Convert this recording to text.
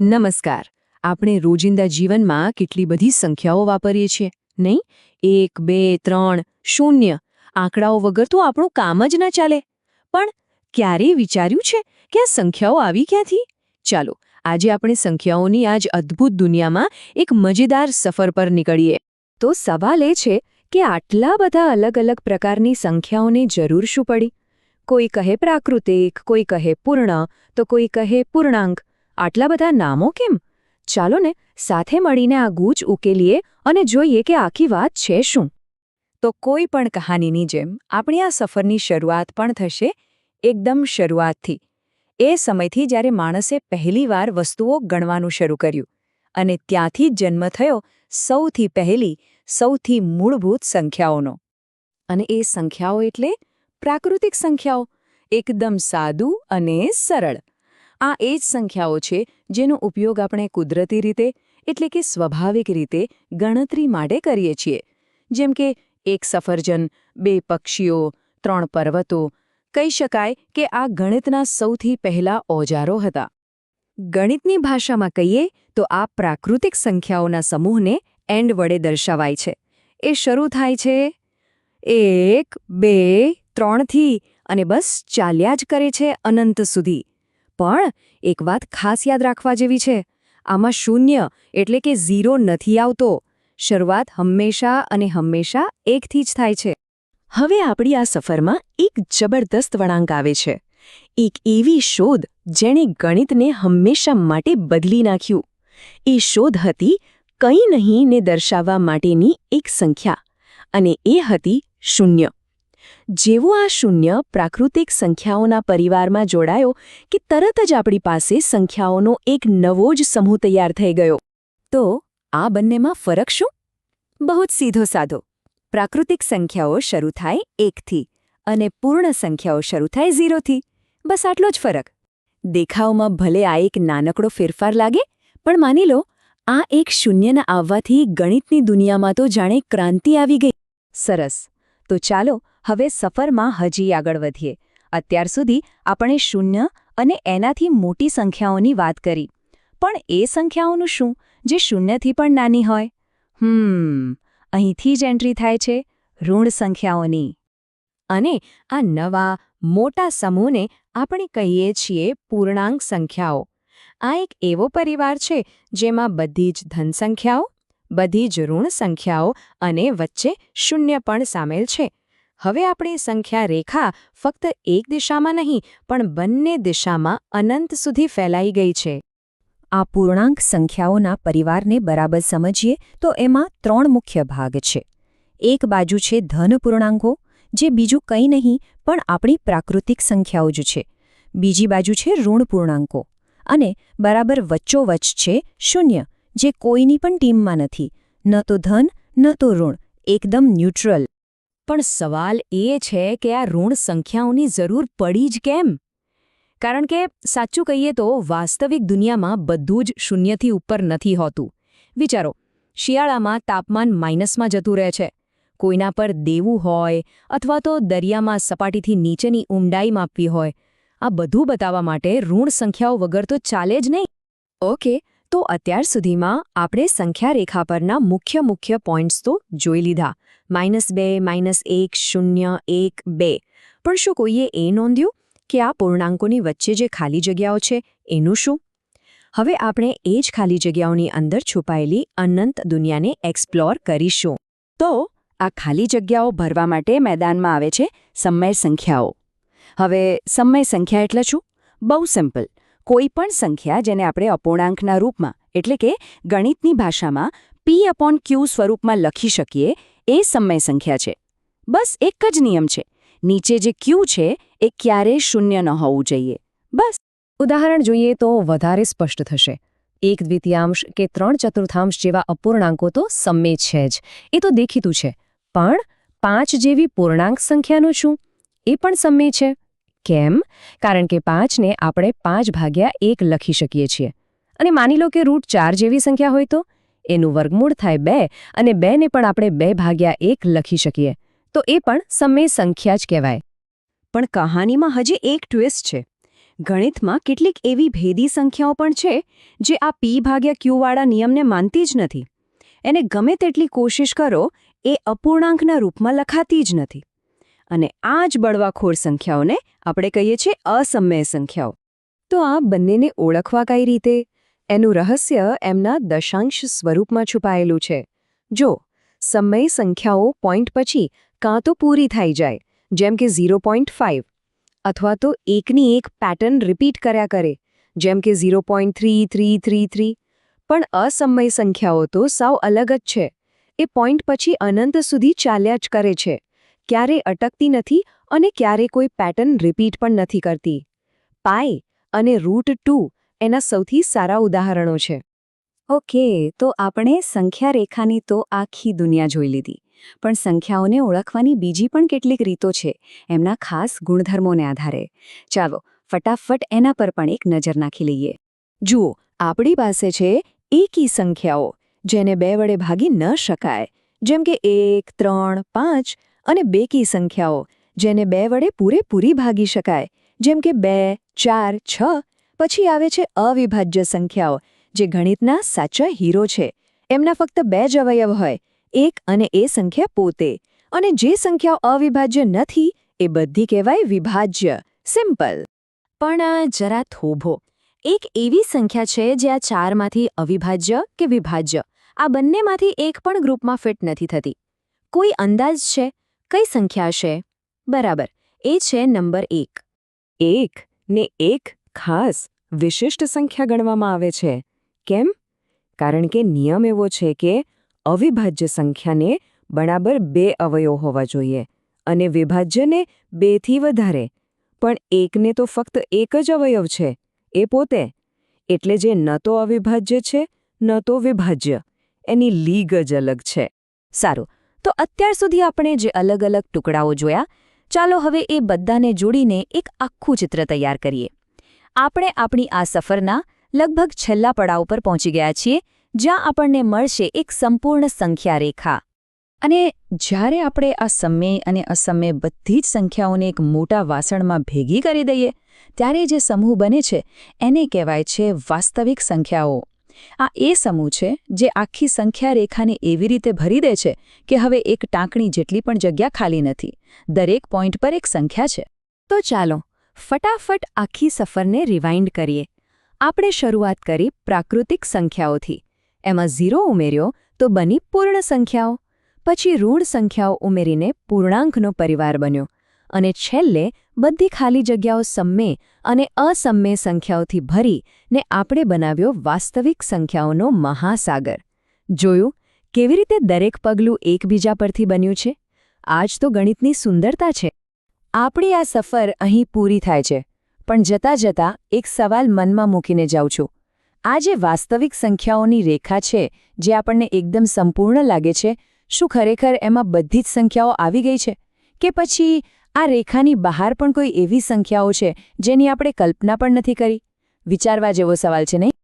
નમસ્કાર. આપણે રોજિંદા જીવનમાં કેટલી બધી સંખ્યાઓ વાપરીએ છીએ, નહીં? એક, બે, ત્રણ, શૂન્ય. આંકડાઓ વગર તો આપણું કામ જ ના ચાલે. પણ ક્યારેય વિચાર્યું છે કે આ સંખ્યાઓ આવી ક્યાંથી? ચાલો, આજે આપણે સંખ્યાઓની આજ અદ્ભુત દુનિયામાં એક મજેદાર સફર પર નીકળીએ. તો સવાલ એ છે કે આટલા બધા અલગ અલગ પ્રકારની સંખ્યાઓને જરૂર શું પડી? કોઈ કહે પ્રાકૃતિક, કોઈ કહે પૂર્ણ, તો કોઈ કહે પૂર્ણાંક. આટલા બધા નામો કેમ? ચાલો ને સાથે મળીને આ ગૂંચ ઉકેલીએ અને જોઈએ કે આખી વાત છે શું. તો કોઈ પણ કહાનીની જેમ, આપણી આ સફરની શરૂઆત પણ થશે, એકદમ શરૂઆતથી. એ સમયથી જ્યારે માણસે પહેલીવાર વસ્તુઓ ગણવાનું શરૂ કર્યું, અને ત્યાંથી જન્મ થયો સૌથી પહેલી, સૌથી મૂળભૂત સંખ્યાઓનો. અને એ સંખ્યાઓ એટલે પ્રાકૃતિક સંખ્યાઓ, એકદમ સાદું અને સરળ. આ એ જ સંખ્યાઓ છે જેનો ઉપયોગ આપણે કુદરતી રીતે, એટલે કે સ્વાભાવિક રીતે, ગણતરી માટે કરીએ છીએ. જેમ કે, એક સફરજન, બે પક્ષીઓ, ત્રણ પર્વતો, કહી શકાય કે આ ગણિતના સૌથી પહેલા ઓજારો હતા. ગણિતની ભાષામાં કહીએ તો આ પ્રાકૃતિક સંખ્યાઓના સમૂહને એન્ડ વડે દર્શાવાય છે. એ શરૂ થાય છે એક, બે ત્રણથી અને બસ ચાલ્યા જ કરે છે અનંત સુધી. પણ એક વાત ખાસ યાદ રાખવા જેવી છે. આમાં શૂન્ય એટલે કે ઝીરો નથી આવતો. શરૂઆત હંમેશા અને હંમેશા એકથી જ થાય છે. હવે આપણી આ સફરમાં એક જબરદસ્ત વળાંક આવે છે. એક એવી શોધ જેણે ગણિતને હંમેશા માટે બદલી નાખ્યું. એ શોધ હતી કંઈ નહીં ને દર્શાવવા માટેની એક સંખ્યા અને એ હતી શૂન્ય. જેવું આ શૂન્ય પ્રાકૃતિક સંખ્યાઓના પરિવારમાં જોડાયો કે તરત જ આપણી પાસે સંખ્યાઓનો એક નવો જ સમૂહ તૈયાર થઈ ગયો. તો આ બંનેમાં ફરક શું? બહુ જ સીધો સાધો. પ્રાકૃતિક સંખ્યાઓ શરૂ થાય એકથી અને પૂર્ણ સંખ્યાઓ શરૂ થાય ઝીરોથી બસ આટલો જ ફરક. દેખાવમાં ભલે આ એક નાનકડો ફેરફાર લાગે, પણ માની લો, આ એક શૂન્યના આવવાથી ગણિતની દુનિયામાં તો જાણે ક્રાંતિ આવી ગઈ. સરસ. તો ચાલો હવે સફરમાં હજી આગળ વધીએ. અત્યાર સુધી આપણે શૂન્ય અને એનાથી મોટી સંખ્યાઓની વાત કરી. પણ એ સંખ્યાઓનું શું? જે શૂન્યથી પણ નાની હોય? હમ, અહીંથી જ એન્ટ્રી થાય છે ઋણ સંખ્યાઓની. અને આ નવા, મોટા સમૂહને આપણે કહીએ છીએ પૂર્ણાંક સંખ્યાઓ. આ એક એવો પરિવાર છે જેમાં બધી જ ધન સંખ્યાઓ, બધી જ ઋણ સંખ્યાઓ અને વચ્ચે શૂન્ય પણ સામેલ છે. હવે આપણી સંખ્યા રેખા ફક્ત એક દિશામાં નહીં, પણ બંને દિશામાં અનંત સુધી ફેલાઈ ગઈ છે. આ પૂર્ણાંક સંખ્યાઓના પરિવારને બરાબર સમજીએ તો એમાં ત્રણ મુખ્ય ભાગ છે. એક બાજુ છે ધન પૂર્ણાંકો, જે બીજું કંઈ નહીં, પણ આપણી પ્રાકૃતિક સંખ્યાઓ જ છે. બીજી બાજુ છે ઋણ પૂર્ણાંકો, અને બરાબર વચ્ચોવચ્ચ છે શૂન્ય, જે કોઈની પણ ટીમમાં નથી. ન તો ધન, ન તો ઋણ, એકદમ ન્યુટ્રલ. પણ સવાલ એ છે કે આ ઋણ સંખ્યાઓની જરૂર પડી જ કેમ? કારણ કે સાચું કહીએ તો વાસ્તવિક દુનિયામાં બધું જ શૂન્યથી ઉપર નથી હોતું. વિચારો, શિયાળામાં તાપમાન માઇનસમાં જતું રહે છે. કોઈના પર દેવું હોય અથવા તો દરિયામાં સપાટીથી નીચેની ઊંડાઈ માપવી હોય. આ બધું બતાવવા માટે ઋણ સંખ્યાઓ વગર તો ચાલે જ નહીં. ઓકે તો અત્યાર સુધીમાં આપણે સંખ્યા રેખા પરના મુખ્ય મુખ્ય પોઈન્ટ્સ તો જોઈ લીધા. માઇનસ બે, માઇનસ એક, શૂન્ય, એક, બે. પણ શું કોઈએ એ નોંધ્યું કે આ પૂર્ણાંકોની વચ્ચે જે ખાલી જગ્યાઓ છે, એનું શું? હવે આપણે એ જ ખાલી જગ્યાઓની અંદર છુપાયેલી અનંત દુનિયાને એક્સપ્લોર કરીશું. તો આ ખાલી જગ્યાઓ ભરવા માટે મેદાનમાં આવે છે, સમય સંખ્યાઓ. હવે સમય સંખ્યા એટલે શું? બહુ સિમ્પલ કોઈ પણ સંખ્યા જેને આપણે અપૂર્ણાંકના રૂપમાં, એટલે કે ગણિતની ભાષામાં પી અપોન ક્યુ સ્વરૂપમાં લખી શકીએ, એ સમય સંખ્યા છે. બસ એક જ નિયમ છે. નીચે જે ક્યુ છે, એ ક્યારેય શૂન્ય ન હોવું જોઈએ. બસ. ઉદાહરણ જોઈએ તો વધારે સ્પષ્ટ થશે. એક દ્વિતીયાંશ કે ત્રણ ચતુર્થાંશ જેવા અપૂર્ણાંકો તો સમય છે જ. એ તો દેખીતું છે. પણ પાંચ જેવી પૂર્ણાંક સંખ્યાનું શું? એ પણ સમય છે. કેમ? કારણ કે પાંચને આપણે પાંચ ભાગ્યા એક લખી શકીએ છીએ. અને માની લો કે રૂટ ચાર જેવી સંખ્યા હોય તો? એનું વર્ગમૂળ થાય બે અને બેને પણ આપણે બે ભાગ્યા એક લખી શકીએ. તો એ પણ સમય સંખ્યા જ કહેવાય. પણ કહાનીમાં હજી એક ટ્વિસ્ટ છે. ગણિતમાં કેટલીક એવી ભેદી સંખ્યાઓ પણ છે, જે આ પી ભાગ્યા ક્યુવાળા નિયમને માનતી જ નથી. એને ગમે તેટલી કોશિશ કરો, એ અપૂર્ણાંકના રૂપમાં લખાતી જ નથી. અને આ જ બળવાખોર સંખ્યાઓને આપણે કહીએ છીએ અસમય સંખ્યાઓ. તો આ બંનેને ઓળખવા કઈ રીતે? એનું રહસ્ય એમના દશાંશ સ્વરૂપમાં છુપાયેલું છે. જો, સમય સંખ્યાઓ પોઈન્ટ પછી કાં તો પૂરી થઈ જાય, જેમ કે ઝીરો પોઈન્ટ ફાઇવ અથવા તો એકની એક પેટર્ન રિપીટ કર્યા કરે, જેમ કે zero point three three three three. પણ અસમય સંખ્યાઓ તો સાવ અલગ જ છે. એ પોઈન્ટ પછી અનંત સુધી ચાલ્યા જ કરે છે. ક્યારે અટકતી નથી અને ક્યારે કોઈ પેટર્ન રિપીટ પણ નથી કરતી. પાય અને રૂટ ટુ એના સૌથી સારા ઉદાહરણો છે. ઓકે તો આપણે સંખ્યા રેખાની તો આખી દુનિયા જોઈ લીધી, પણ સંખ્યાઓને ઓળખવાની બીજી પણ કેટલીક રીતો છે, એમના ખાસ ગુણધર્મોને આધારે. ચાલો, ફટાફટ એના પર પણ એક નજર નાખી લઈએ. જુઓ, આપણી પાસે છે એકી સંખ્યાઓ, જેને બે વડે ભાગી ન શકાય. જેમ કે એક, ત્રણ, પાંચ અને બેકી સંખ્યાઓ, જેને બે વડે પૂરેપૂરી ભાગી શકાય. જેમ કે બે, ચાર, છ, પછી આવે છે અવિભાજ્ય સંખ્યાઓ, જે ગણિતના સાચા હીરો છે. એમના ફક્ત બે જ અવયવ હોય, એક અને એ સંખ્યા પોતે. અને જે સંખ્યાઓ અવિભાજ્ય નથી, એ બધી કહેવાય વિભાજ્ય, સિમ્પલ. પણ જરા થોભો. એક એવી સંખ્યા છે જે આ ચારમાંથી અવિભાજ્ય કે વિભાજ્ય? આ બંનેમાંથી એક પણ ગ્રુપમાં ફિટ નથી થતી. કોઈ અંદાજ છે? કઈ સંખ્યા છે બરાબર. એ છે નંબર એક. એક ને એક ખાસ વિશિષ્ટ સંખ્યા ગણવામાં આવે છે. કેમ? કારણ કે નિયમ એવો છે કે અવિભાજ્ય સંખ્યાને બરાબર બે અવયવ હોવા જોઈએ અને વિભાજ્યને બેથી વધારે. પણ એકને તો ફક્ત એક જ અવયવ છે. એ પોતે. એટલે જે ન તો અવિભાજ્ય છે, ન તો વિભાજ્ય. એની લીગ જ અલગ છે. સારું. તો અત્યાર સુધી આપણે જે અલગ અલગ ટુકડાઓ જોયા, ચાલો હવે એ બધાને જોડીને એક આખું ચિત્ર તૈયાર કરીએ. આપણે આપણી આ સફરના લગભગ છેલ્લા પડાવ પર પહોંચી ગયા છીએ, જ્યાં આપણને મળશે એક સંપૂર્ણ સંખ્યા રેખા અને જ્યારે આપણે આ સમય અને અસમય બધી જ સંખ્યાઓને એક મોટા વાસણમાં ભેગી કરી દઈએ, ત્યારે જે સમૂહ બને છે, એને કહેવાય છે વાસ્તવિક સંખ્યાઓ. આ એ સમૂહ છે જે આખી સંખ્યા રેખાને એવી રીતે ભરી દે છે કે હવે એક ટાંકણી જેટલી પણ જગ્યા ખાલી નથી. દરેક પોઈન્ટ પર એક સંખ્યા છે. તો ચાલો ફટાફટ આખી સફરને રિવાઇન્ડ કરીએ. આપણે શરૂઆત કરી પ્રાકૃતિક સંખ્યાઓથી. એમાં ઝીરો ઉમેર્યો તો બની પૂર્ણ સંખ્યાઓ. પછી ઋણ સંખ્યાઓ ઉમેરીને પૂર્ણાંકનો પરિવાર બન્યો. અને છેલ્લે બધી ખાલી જગ્યાઓ સમ્મે અને અસમ્મે સંખ્યાઓથી ભરી ને આપણે બનાવ્યો વાસ્તવિક સંખ્યાઓનો મહાસાગર. જોયું? કેવી રીતે દરેક પગલું એકબીજા પરથી બન્યું છે? આજ તો ગણિતની સુંદરતા છે. આપણી આ સફર અહીં પૂરી થાય છે. પણ જતાં જતાં એક સવાલ મનમાં મૂકીને જાઉં છું. આ જે વાસ્તવિક સંખ્યાઓની રેખા છે, જે આપણને એકદમ સંપૂર્ણ લાગે છે, શું ખરેખર એમાં બધી જ સંખ્યાઓ આવી ગઈ છે? કે પછી આ રેખાની બહાર પણ કોઈ એવી સંખ્યાઓ છે જેની આપણે કલ્પના પણ નથી કરી? વિચારવા જેવો સવાલ છે, નહીં?